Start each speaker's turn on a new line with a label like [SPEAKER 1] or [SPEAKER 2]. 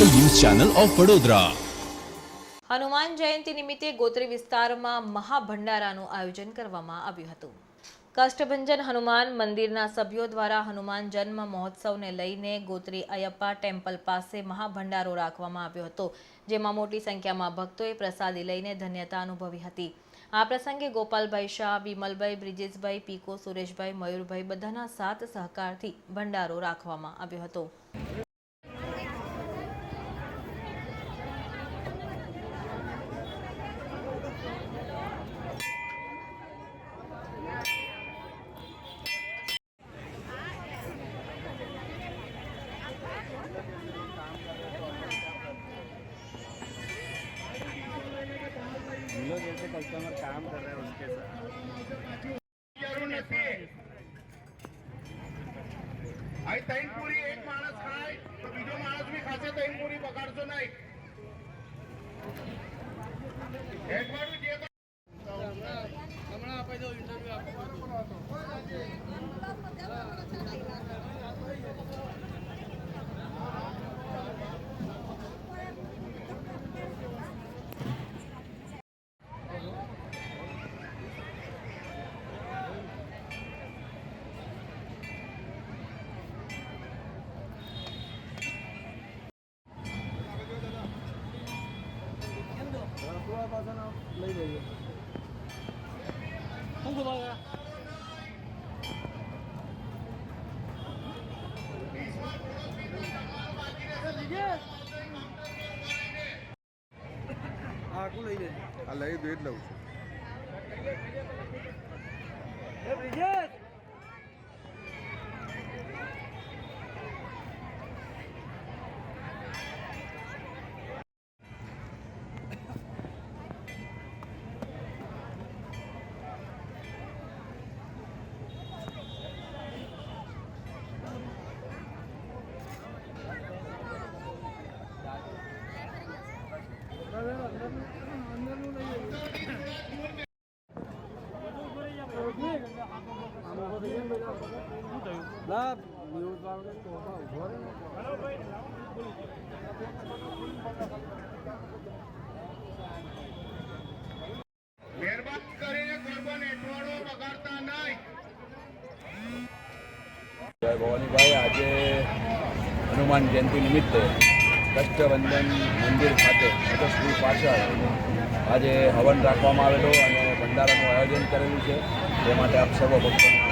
[SPEAKER 1] Channel of Vadodara.
[SPEAKER 2] Hanuman Jayanti નિમિત્તે ગોત્રી વિસ્તારમાં મહાભંડારાનું આયોજન કરવામાં આવ્યું હતું. કષ્ટભંજન હનુમાન મંદિરના સભ્યો દ્વારા હનુમાન જન્મ મહોત્સવને લઈને ગોત્રી અયપ્પા ટેમ્પલ પાસે મહાભંડારો રાખવામાં આવ્યો હતો, જેમાં મોટી સંખ્યામાં ભક્તોએ પ્રસાદી લઈને ધન્યતા અનુભવી હતી. આ પ્રસંગે ગોપાલભાઈ શાહ, વિમલભાઈ, બ્રિજેશભાઈ, પીકો સુરેશભાઈ, મયુરભાઈ બધાના સાથ સહકારથી ભંડારો રાખવામાં આવ્યો હતો.
[SPEAKER 3] हम लोग जैसे कस्टमर काम कर रहे हैं उसके साथ.
[SPEAKER 4] आई तैनपुरी एक माणस खाय तो बीजो माणस मी खासे तैनपुरी पकडतो नाही. 1000 આપ લઈ લઈએ શું ખબર આખું લઈ લેજો
[SPEAKER 5] આ લઈ દો જ લઉં છું બ્રિજેશ
[SPEAKER 4] મહેરબાની કરીને ગરબા નેટવાળો બગાડતા નહીં.
[SPEAKER 3] ભવાનીભાઈ આજે હનુમાન જયંતિ નિમિત્તે કષ્ટબંધન મંદિર ખાતે મોટર પાછળ આજે હવન રાખવામાં આવેલો અને ભંડારાનું આયોજન કરેલું છે. તે માટે આપ સર્વ ભક્તોનો